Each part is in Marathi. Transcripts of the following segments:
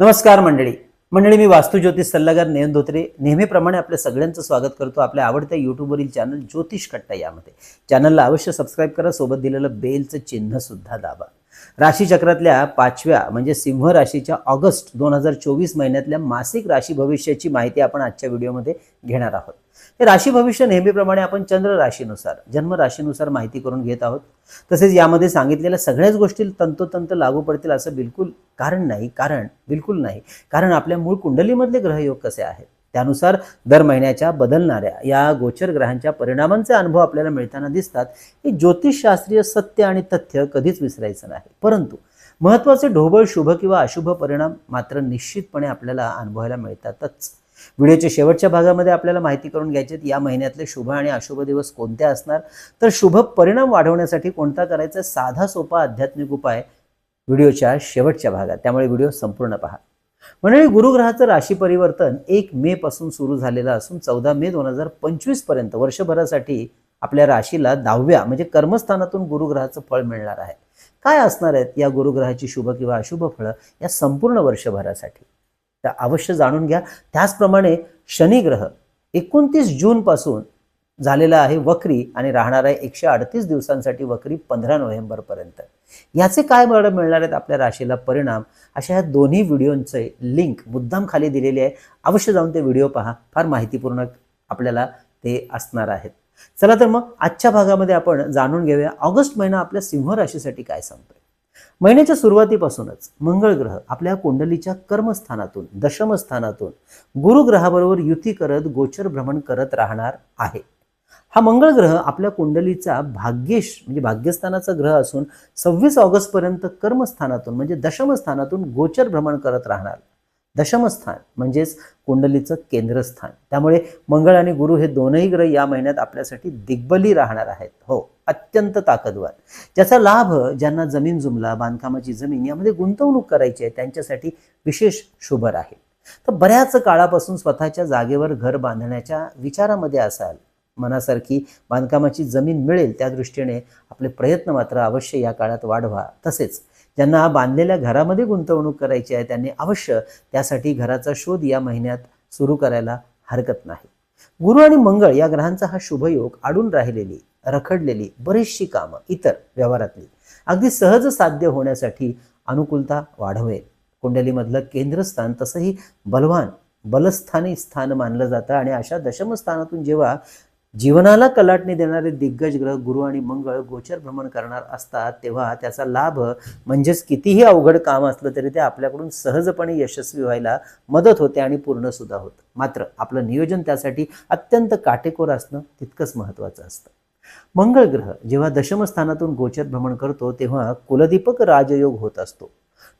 नमस्कार मंडळी. मंडळी मी वास्तू ज्योतिष सल्लागार नयन धोत्रे. नेहमीप्रमाणे आपल्या सगळ्यांचं स्वागत करतो आपल्या आवडत्या यूट्यूबवरील चॅनल ज्योतिष कट्टा यामध्ये. चॅनलला अवश्य सबस्क्राईब करा सोबत दिलेलं बेलचं चिन्ह सुद्धा दाबा. राशीचक्रातल्या पाचव्या म्हणजे सिंह राशीच्या ऑगस्ट दोन हजार चोवीस महिन्यातल्या मासिक राशी भविष्याची माहिती आपण आजच्या व्हिडिओमध्ये घेणार आहोत. राशी भविष्य नेहमीप्रमाणे आपण चंद्र राशीनुसार जन्म राशीनुसार माहिती करून घेत आहोत. तसेच यामध्ये सांगितलेल्या सगळ्याच गोष्टी तंतोतंत लागू पडतील असं बिलकुल कारण नाही कारण बिलकुल नाही. कारण आपल्या मूळ कुंडलीमधले ग्रहयोग कसे आहेत? त्यानुसार दर महिन्याच्या बदलणाऱ्या या गोचर ग्रहांच्या परिणामांचे अनुभव आपल्याला मिळताना दिसतात. हे ज्योतिषशास्त्रीय सत्य आणि तथ्य कधीच विसरायचं नाही. परंतु महत्त्वाचे ढोबळ शुभ किंवा अशुभ परिणाम मात्र निश्चितपणे आपल्याला अनुभवायला मिळतातच. व्हिडिओच्या शेवटच्या भागामध्ये आपल्याला माहिती करून घ्यायचे या महिन्यातले शुभ आणि अशुभ दिवस कोणते असणार? तर शुभ परिणाम वाढवण्यासाठी कोणता करायचा साधा सोपा आध्यात्मिक उपाय व्हिडिओच्या शेवटच्या भागात. त्यामुळे व्हिडिओ संपूर्ण पहा. मंडळी गुरुग्रहाचं राशी परिवर्तन एक मे पासून सुरू झालेलं असून चौदा मे दोन हजार पंचवीसपर्यंत वर्षभरासाठी आपल्या राशीला दहाव्या म्हणजे कर्मस्थानातून गुरुग्रहाचं फळ मिळणार आहे. काय असणार आहेत या गुरुग्रहाची शुभ किंवा अशुभ फळं या संपूर्ण वर्षभरासाठी? त्या अवश्य जाणून घ्या. त्याचप्रमाणे शनिग्रह एकोणतीस जूनपासून झालेला आहे वक्री आणि राहणार आहे एकशे अडतीस दिवसांसाठी वक्री पंधरा नोव्हेंबरपर्यंत याचे काय बरं मिळणार आहेत आपल्या राशीला परिणाम? अशा ह्या दोन्ही व्हिडिओंचे लिंक मुद्दाम खाली दिलेली आहे. अवश्य जाऊन ते व्हिडिओ पहा. फार माहितीपूर्ण आपल्याला ते असणार आहेत. चला तर मग आजच्या भागामध्ये आपण जाणून घेऊया. ऑगस्ट महिना आपल्या सिंह राशीसाठी काय सांगतोय? महिन्याच्या सुरुवातीपासूनच मंगळ ग्रह आपल्या कुंडलीच्या कर्मस्थानातून दशमस्थानातून गुरुग्रहाबरोबर युती करत गोचर भ्रमण करत राहणार आहे. हा मंगळ ग्रह आपल्या कुंडलीचा भाग्येश म्हणजे भाग्यस्थानाचा ग्रह असून सव्वीस ऑगस्टपर्यंत कर्मस्थानातून म्हणजे दशमस्थानातून गोचर भ्रमण करत राहणार. दशमस्थान म्हणजेच कुंडलीचं केंद्रस्थान. त्यामुळे मंगळ आणि गुरु हे दोनही ग्रह या महिन्यात आपल्यासाठी दिग्बली राहणार आहेत. हो अत्यंत ताकदवार. ज्याचा लाभ ज्यांना जमीन जुमला बांधकामाची जमीन यामध्ये गुंतवणूक करायची आहे त्यांच्यासाठी विशेष शुभ राहील. तर बऱ्याच काळापासून स्वतःच्या जागेवर घर बांधण्याच्या विचारामध्ये असाल. मनासारखी बांधकामाची जमीन मिळेल त्या दृष्टीने आपले प्रयत्न मात्र अवश्य या काळात वाढवा. तसेच ज्यांना बांधलेल्या घरामध्ये गुंतवणूक करायची आहे त्यांनी अवश्य त्यासाठी घराचा शोध या महिन्यात सुरू करायला हरकत नाही. गुरु आणि मंगळ या ग्रहांचा हा शुभयोग आडून राहिलेली रखडलेली बरीचशी कामं इतर व्यवहारातली अगदी सहज साध्य होण्यासाठी अनुकूलता वाढवेल. कुंडलीमधलं केंद्रस्थान तसंही बलवान बलस्थानी स्थान मानलं जातं आणि अशा दशमस्थानातून जेव्हा जीवनाला कलाटणी देणारे दिग्गज ग्रह गुरु आणि मंगळ गोचर भ्रमण करणार असतात तेव्हा त्याचा लाभ म्हणजेच कितीही अवघड काम असलं तरी ते आपल्याकडून सहजपणे यशस्वी व्हायला मदत होते आणि पूर्ण सुद्धा होतं. मात्र आपलं नियोजन त्यासाठी अत्यंत काटेकोर असणं तितकंच महत्त्वाचं असतं. मंगळ ग्रह जेव्हा दशमस्थानातून गोचर भ्रमण करतो तेव्हा कुलदीपक राजयोग होत असतो.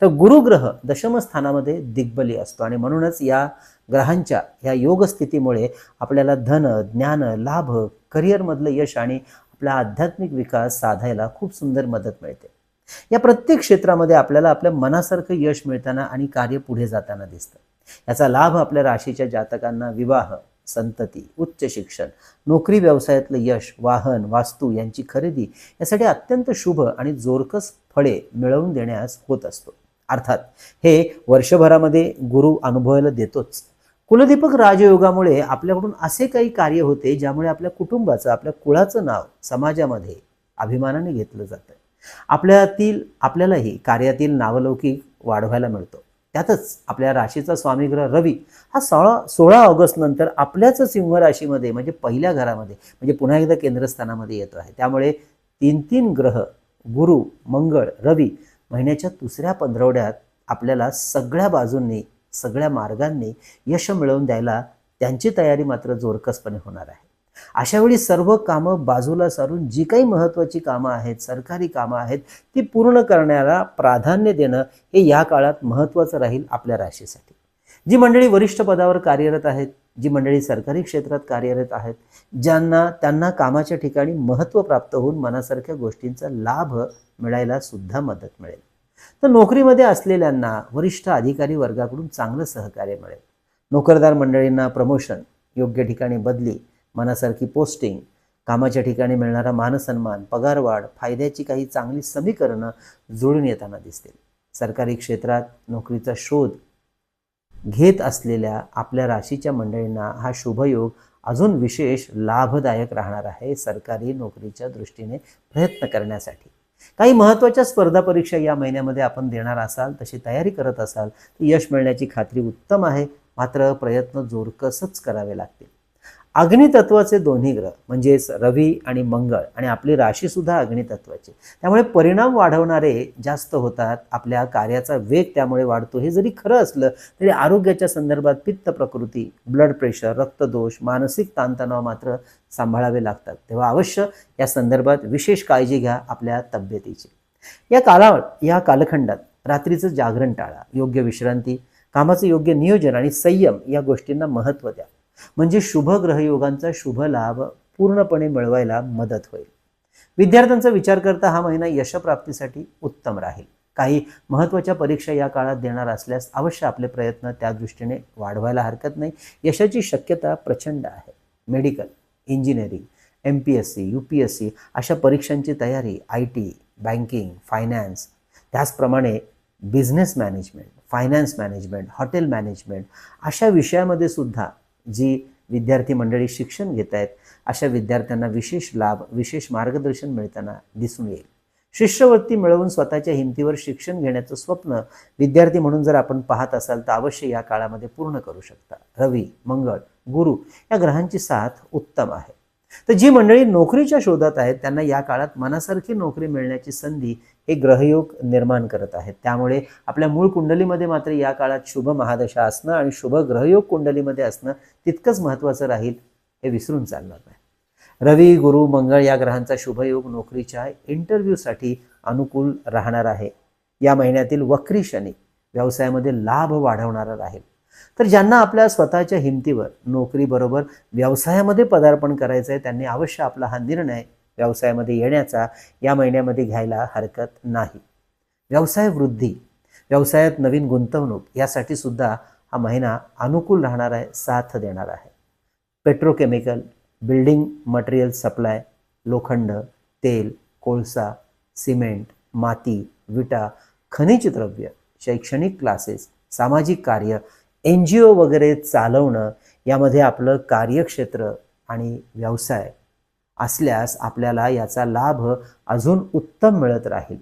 तर गुरुग्रह दशमस्थानामध्ये दिग्बली असतो. आणि म्हणूनच या ग्रहांच्या ह्या योगस्थितीमुळे आपल्याला धन ज्ञान लाभ करिअरमधलं यश आणि आपला आध्यात्मिक विकास साधायला खूप सुंदर मदत मिळते. या प्रत्येक क्षेत्रामध्ये आपल्याला आपल्या मनासारखं यश मिळताना आणि कार्य पुढे जाताना दिसतं. याचा लाभ आपल्या राशीच्या जातकांना विवाह संतती उच्च शिक्षण नोकरी व्यवसायातलं यश वाहन वास्तू यांची खरेदी यासाठी अत्यंत शुभ आणि जोरकस फळे मिळवून देण्यास होत असतो. अर्थात हे वर्षभरामध्ये गुरु अनुभवायला देतोच. कुलदीपक राजयोगामुळे आपल्याकडून असे काही कार्य होते ज्यामुळे आपल्या कुटुंबाचं आपल्या कुळाचं नाव समाजामध्ये अभिमानाने घेतलं जातं. आपल्यातील आपल्यालाही कार्यातील नावलौकिक वाढवायला मिळतो. त्यातच आपल्या राशीचा स्वामीग्रह रवी हा सोळा सोळा ऑगस्ट नंतर आपल्याच सिंह राशीमध्ये म्हणजे पहिल्या घरामध्ये म्हणजे पुन्हा एकदा केंद्रस्थानामध्ये येतो आहे. त्यामुळे तीन तीन ग्रह गुरु मंगळ रवी महिन्याच्या दुसऱ्या पंधरवड्यात आपल्याला सगळ्या बाजूंनी सगळ्या मार्गांनी यश मिळवून द्यायला त्यांची तयारी मात्र जोरकसपणे होणार आहे. अशा वेळी सर्व कामं बाजूला सारून जी काही महत्त्वाची कामं आहेत सरकारी कामं आहेत ती पूर्ण करण्याला प्राधान्य देणं हे या काळात महत्त्वाचं राहील आपल्या राशीसाठी. जी मंडळी वरिष्ठ पदावर कार्यरत आहेत जी मंडळी सरकारी क्षेत्रात कार्यरत आहेत ज्यांना त्यांना कामाच्या ठिकाणी महत्त्व प्राप्त होऊन मनासारख्या गोष्टींचा लाभ मिळायला सुद्धा मदत मिळेल. तर नोकरीमध्ये असलेल्यांना वरिष्ठ अधिकारी वर्गाकडून चांगलं सहकार्य मिळेल. नोकरदार मंडळींना प्रमोशन योग्य ठिकाणी बदली मनासारखी पोस्टिंग कामाच्या ठिकाणी मिळणारा मानसन्मान पगारवाढ फायद्याची काही चांगली समीकरणं जुळून येताना दिसतील. सरकारी क्षेत्रात नोकरीचा शोध घेत असलेल्या आपल्या राशीच्या मंडळींना हा शुभयोग अजून विशेष लाभदायक राहणार आहे सरकारी नोकरीच्या दृष्टीने प्रयत्न करण्यासाठी. काही महत्त्वाच्या स्पर्धा परीक्षा या महिन्यामध्ये आपण देणार असाल तशी तयारी करत असाल तर यश मिळण्याची खात्री उत्तम आहे. मात्र प्रयत्न जोरकसच करावे लागतील. अग्नितत्वाचे दोन्ही ग्रह म्हणजेच रवी आणि मंगळ आणि आपली राशी सुद्धा अग्नितत्वाची. त्यामुळे परिणाम वाढवणारे जास्त होतात आपल्या कार्याचा वेग त्यामुळे वाढतो. हे जरी खरं असलं तरी आरोग्याच्या संदर्भात पित्त प्रकृती ब्लड प्रेशर रक्तदोष मानसिक ताणतणाव मात्र सांभाळावे लागतात. तेव्हा अवश्य या संदर्भात विशेष काळजी घ्या आपल्या तब्येतीची. या काला या कालखंडात रात्रीचं जागरण टाळा. योग्य विश्रांती कामाचं योग्य नियोजन आणि संयम या गोष्टींना महत्त्व द्या. म्हणजे शुभ ग्रहयोगांचा शुभ लाभ पूर्णपणे मिळवायला मदत होईल. विद्यार्थ्यांचा विचार करता हा महिना यशप्राप्तीसाठी उत्तम राहील. काही महत्त्वाच्या परीक्षा या काळात देणार असल्यास अवश्य आपले प्रयत्न त्या दृष्टीने वाढवायला हरकत नाही. यशाची शक्यता प्रचंड आहे. Medical engineering M P S C U P S C अशा परीक्षांची तयारी आय टी बँकिंग फायनान्स त्याचप्रमाणे business management finance management hotel management अशा विषयामध्ये सुद्धा जी विद्यार्थी मंडळी शिक्षण घेत आहेत अशा विद्यार्थ्यांना विशेष लाभ विशेष मार्गदर्शन मिळताना दिसून येईल. शिष्यवृत्ती मिळवून स्वतःच्या हिमतीवर शिक्षण घेण्याचं स्वप्न विद्यार्थी म्हणून जर आपण पाहत असाल तर अवश्य या काळामध्ये पूर्ण करू शकता. रवी मंगळ गुरु या ग्रहांची साथ उत्तम आहे. तर जी मंडळी नोकरीच्या शोधात आहेत त्यांना या काळात मनासारखी नोकरी मिळण्याची संधी हे ग्रहयोग निर्माण करत आहेत. त्यामुळे आपल्या मूळ कुंडलीमध्ये मात्र या काळात शुभ महादशा असणं आणि शुभ ग्रहयोग कुंडलीमध्ये असणं तितकंच महत्त्वाचं राहील हे विसरून चालणार नाही. रवी गुरु मंगळ या ग्रहांचा शुभयोग नोकरीच्या इंटरव्ह्यूसाठी अनुकूल राहणार आहे. या महिन्यातील वक्री शनी व्यवसायामध्ये लाभ वाढवणारा राहील. तर ज्यांना आपल्या स्वतःच्या हिमतीवर नोकरीबरोबर व्यवसायामध्ये पदार्पण करायचं आहे त्यांनी अवश्य आपला हा निर्णय व्यवसायामध्ये येण्याचा या महिन्यामध्ये घ्यायला हरकत नाही. व्यवसाय वृद्धी व्यवसायात नवीन गुंतवणूक यासाठी सुद्धा हा महिना अनुकूल राहणार आहे साथ देणार आहे. पेट्रोकेमिकल बिल्डिंग मटेरियल सप्लाय लोखंड तेल कोळसा सिमेंट माती विटा खनिज द्रव्य शैक्षणिक क्लासेस सामाजिक कार्य एन जी ओ वगैरे चालवणं यामध्ये आपलं कार्यक्षेत्र आणि व्यवसाय असल्यास आपल्याला याचा लाभ अजून उत्तम मिळत राहील.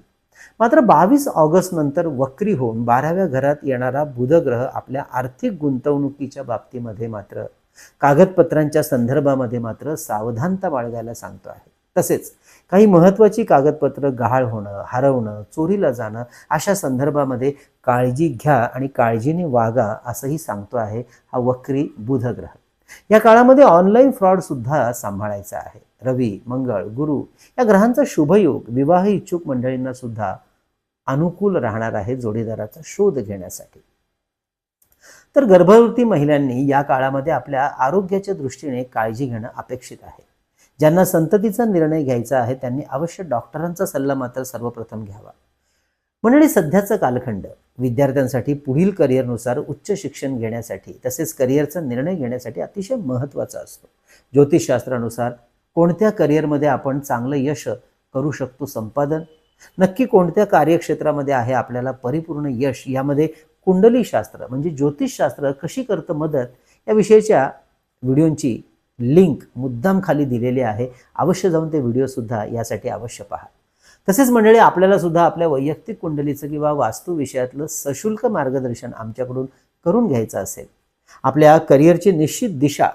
मात्र बावीस ऑगस्ट नंतर वक्री होऊन बाराव्या घरात येणारा बुधग्रह आपल्या आर्थिक गुंतवणुकीच्या बाबतीमध्ये मात्र कागदपत्रांच्या संदर्भामध्ये मात्र सावधानता बाळगायला सांगतो आहे. तसेच काही महत्त्वाची कागदपत्रं गहाळ होणं हरवणं चोरीला जाणं अशा संदर्भामध्ये काळजी घ्या आणि काळजीने वागा असंही सांगतो आहे हा वक्री बुधग्रह. या काळामध्ये ऑनलाईन फ्रॉड सुद्धा सांभाळायचा आहे. रवी मंगळ गुरु या ग्रहांचा शुभयोग विवाह इच्छुक मंडळींना सुद्धा अनुकूल राहणार आहे जोडीदाराचा शोध घेण्यासाठी. तर गर्भवती महिलांनी या काळामध्ये आपल्या आरोग्याच्या दृष्टीने काळजी घेणं अपेक्षित आहे. ज्यांना संततीचा निर्णय घ्यायचा आहे त्यांनी अवश्य डॉक्टरांचा सल्ला मात्र सर्वप्रथम घ्यावा. मंडळी सध्याचा कालखंड विद्यार्थ्यांसाठी पुढील करिअरनुसार उच्च शिक्षण घेण्यासाठी तसेच करिअरचा निर्णय घेण्यासाठी अतिशय महत्त्वाचा असतो. ज्योतिषशास्त्रानुसार कोणत्या करिअरमध्ये आपण चांगलं यश करू शकतो संपादन? नक्की कोणत्या कार्यक्षेत्रामध्ये आहे आपल्याला परिपूर्ण यश? यामध्ये कुंडलीशास्त्र म्हणजे ज्योतिषशास्त्र कशी करतं मदत? या विषयीच्या व्हिडिओंची लिंक मुद्दाम खाली दिलेली आहे. अवश्य जाऊन ते व्हिडिओसुद्धा यासाठी अवश्य पहा. तसेच मंडळी आपल्याला सुद्धा आपल्या वैयक्तिक कुंडलीचं किंवा वास्तू विषयातलं सशुल्क मार्गदर्शन आमच्याकडून करून घ्यायचं असेल आपल्या करिअरची निश्चित दिशा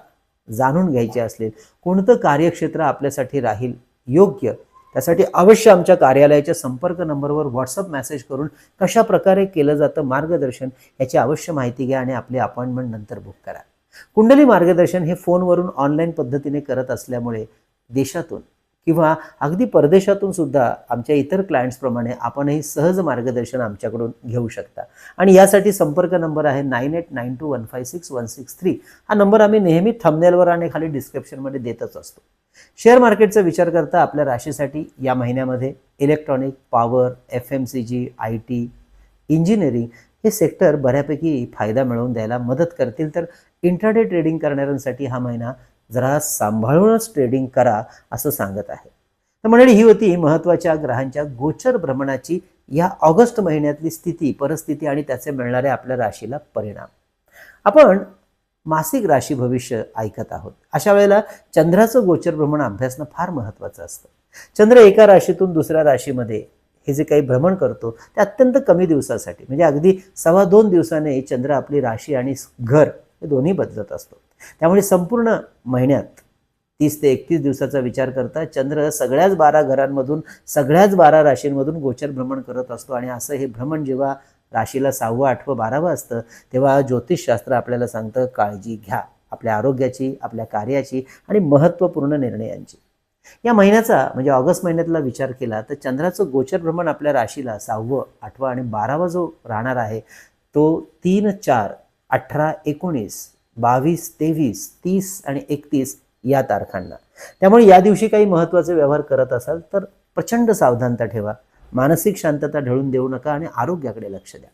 जाणून घ्यायची असेल कोणतं कार्यक्षेत्र आपल्यासाठी राहील योग्य त्यासाठी अवश्य आमच्या कार्यालयाच्या संपर्क नंबरवर व्हॉट्सअप मेसेज करून कशा प्रकारे केलं जातं मार्गदर्शन याची अवश्य माहिती घ्या आणि आपली अपॉइंटमेंट नंतर बुक करा. कुंडली मार्गदर्शन हे फोनवरून ऑनलाईन पद्धतीने करत असल्यामुळे देशातून किंवा अगदी परदेशातून सुद्धा आमच्या इतर क्लायंट्सप्रमाणे आपणही सहज मार्गदर्शन आमच्याकडून घेऊ शकता. आणि यासाठी संपर्क नंबर आहे nine eight nine two one five six one six three हा नंबर आम्ही नेहमी थंबनेलवर आणि खाली डिस्क्रिप्शनमध्ये देतच असतो. शेअर मार्केटचा विचार करता आपल्या राशीसाठी या महिन्यामध्ये electronic power F M C G I T engineering हे सेक्टर बऱ्यापैकी फायदा मिळवून द्यायला मदत करतील. तर इंट्राडे ट्रेडिंग करणाऱ्यांसाठी हा महिना जरा सांभाळूनच ट्रेडिंग करा असं सांगत आहे. तर मंडळी ही होती महत्त्वाच्या ग्रहांच्या गोचर भ्रमणाची या ऑगस्ट महिन्यातली स्थिती परिस्थिती आणि त्याचे मिळणारे आपल्या राशीला परिणाम. आपण मासिक राशी भविष्य ऐकत आहोत. अशा वेळेला चंद्राचं गोचर भ्रमण अभ्यासणं फार महत्त्वाचं असतं. चंद्र एका राशीतून दुसऱ्या राशीमध्ये हे जे काही भ्रमण करतो ते अत्यंत कमी दिवसासाठी म्हणजे अगदी सव्वा दोन दिवसाने चंद्र आपली राशी आणि घर हे दोन्ही बदलत असतो त्यामुळे संपूर्ण महिन्यात तीस ते एकतीस दिवसाचा विचार करता चंद्र सगळ्याच बारा घरांमधून सगळ्याच बारा राशींमधून गोचर भ्रमण करत असतो आणि असं हे भ्रमण जेव्हा राशीला सहावं आठवं बारावं असतं तेव्हा ज्योतिषशास्त्र आपल्याला सांगतं काळजी घ्या. आपल्या आरोग्याची आपल्या कार्याची आणि महत्त्वपूर्ण निर्णयांची. या महिन्याचा म्हणजे ऑगस्ट महिन्यातला विचार केला तर चंद्राचं गोचर भ्रमण आपल्या राशीला सहावं आठवं आणि बारावा जो राहणार आहे तो तीन चार अठरा एकोणीस बावीस तेवीस तीस आणि एकतीस या तारखांना. त्यामुळे या दिवशी काही महत्त्वाचे व्यवहार करत असाल तर प्रचंड सावधानता ठेवा. मानसिक शांतता ढळून देऊ नका आणि आरोग्याकडे लक्ष द्या.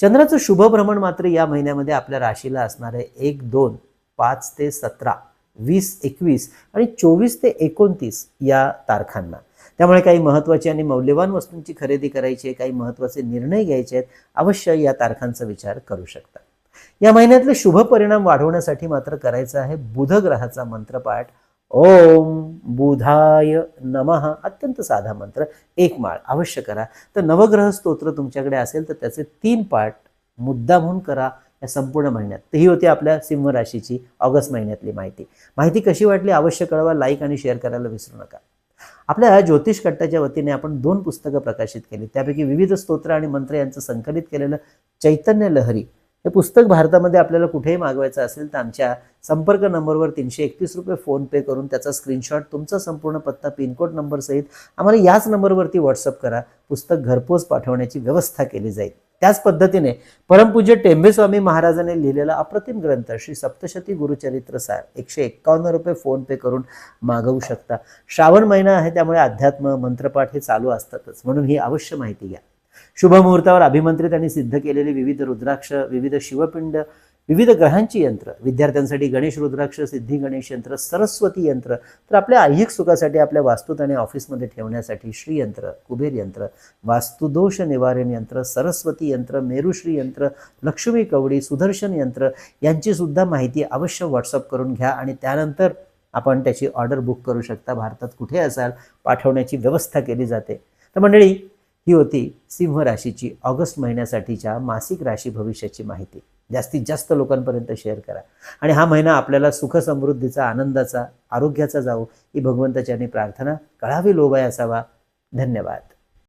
चंद्राचं शुभ भ्रमण मात्र या महिन्यामध्ये आपल्या राशीला असणारे एक दोन पाच ते सतरा वीस एकवीस आणि चोवीस ते एकोणतीस या तारखांना. त्यामुळे काही महत्त्वाची आणि मौल्यवान वस्तूंची खरेदी करायची आहे काही महत्त्वाचे निर्णय घ्यायचे आहेत अवश्य या तारखांचा विचार करू शकता. या महिन्यातले शुभ परिणाम वाढवण्यासाठी मात्र करायचं आहे बुध ग्रहाचा मंत्रपाठ. ओम बुधाय नमः. अत्यंत साधा मंत्र. एक माळ. अवश्य करा. तर नवग्रह स्तोत्र तुमच्याकडे असेल तर त्याचे तीन पाठ मुद्दा म्हणून करा. या संपूर्ण महिन्यात. तर ही होती आपल्या सिंह राशीची ऑगस्ट महिन्यातली माहिती. माहिती कशी वाटली अवश्य कळवा. लाईक आणि शेअर करायला विसरू नका. आपल्या ज्योतिष कट्टाच्या वतीने आपण दोन पुस्तकं प्रकाशित केली. त्यापैकी विविध स्तोत्र आणि मंत्र यांचं संकलित केलेलं चैतन्य लहरी हे पुस्तक भारतामध्ये आपल्याला कुठेही मागवायचं असेल तर आमच्या संपर्क नंबरवर तीनशे एकतीस रुपये फोनपे करून त्याचा स्क्रीनशॉट तुमचा संपूर्ण पत्ता पिनकोड नंबर सहित आम्हाला याच नंबरवरती व्हॉट्सअप करा. पुस्तक घरपोच पाठवण्याची व्यवस्था केली जाईल. त्याच पद्धतीने परमपूज्य टेंबेस्वामी महाराजांनी लिहिलेला अप्रतिम ग्रंथ श्री सप्तशती गुरुचरित्र सार एकशे एक्कावन्न रुपये फोनपे करून मागवू शकता. श्रावण महिना आहे त्यामुळे अध्यात्म मंत्रपाठ हे चालू असतातच. म्हणून ही अवश्य माहिती घ्या. शुभ मुहूर्तावर अभिमंत्रित आणि सिद्ध केलेले विविध रुद्राक्ष विविध शिवपिंड विविध ग्रहांची यंत्र. विद्यार्थ्यांसाठी गणेश रुद्राक्ष सिद्धी गणेश यंत्र सरस्वती यंत्र. तर आपल्या ऐहिक सुखासाठी आपल्या वास्तूत आणि ऑफिसमध्ये ठेवण्यासाठी श्रीयंत्र कुबेर यंत्र वास्तुदोष निवारण यंत्र सरस्वती यंत्र मेरुश्री यंत्र लक्ष्मी कवडी सुदर्शन यंत्र यांची सुद्धा माहिती अवश्य व्हॉट्सअप करून घ्या आणि त्यानंतर आपण त्याची ऑर्डर बुक करू शकता. भारतात कुठे असाल? पाठवण्याची व्यवस्था केली जाते. तर मंडळी ही होती सिंह राशीची ऑगस्ट महिन्यासाठीच्या मासिक राशी भविष्याची माहिती. जास्तीत जास्त लोकांपर्यंत शेअर करा. आणि हा महिना आपल्याला सुख समृद्धीचा आनंदाचा आरोग्याचा जावो ही भगवंताची आणि प्रार्थना कळावी लोभाय असावा. धन्यवाद.